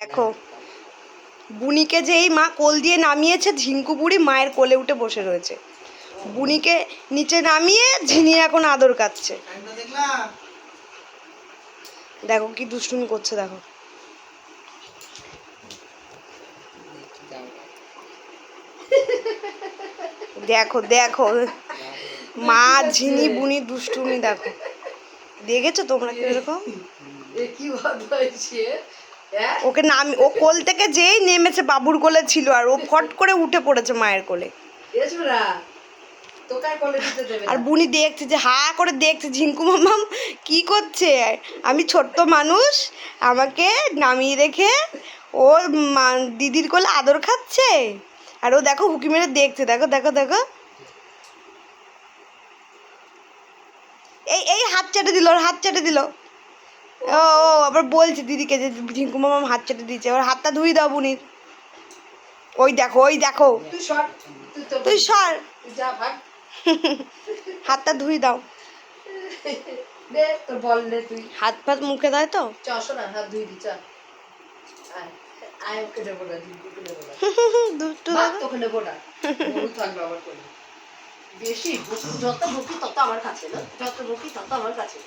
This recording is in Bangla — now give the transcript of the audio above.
দেখো, বুনিকে যেই মা কোল দিয়ে নামিয়েছে, ঝিঙ্কু বুড়ি মায়ের কোলে উঠে বসে রয়েছে। বুনিকে নিচে নামিয়ে ঝিনি এখন আদর কাচ্ছে দেখো কি দুষ্টুমি করছে, দেখো। দেখো দেখো, মা, ঝিনি, বুনি দুষ্টুমি, দেখো। দেখেছ তোমরা কীরকম? কি ওকে নাম ও কোল থেকে যেই নেমেছে বাবুর কোলে ছিল আর ও ফট করে উঠে পড়েছে মায়ের কোলে। আর বুনি দেখছে যে হা করে দেখছে ঝিঙ্কু মামাম কি করছে? আমি ছোট্ট মানুষ আমাকে নামিয়ে রেখে ওর মা- দিদির কোলে আদর খাচ্ছে। আর ও দেখো হুকি মেরে দেখছে দেখো দেখো দেখো। এই এই হাত চাটে দিল ওর হাত চাটে দিল। ও ও আবার বলছে দিদিকে যে ঝিঙ্কু মামাম হাত চেটে দিচ্ছে ওর হাতটা ধুই দাও বুনির ওই দেখো ওই দেখো। তুই সর হাতটা ধুই দাও। হাত ফাত মুখে দেয় তো। বেশি যত বকি তত আমার কাছে না যত বকি তত আমার কাছে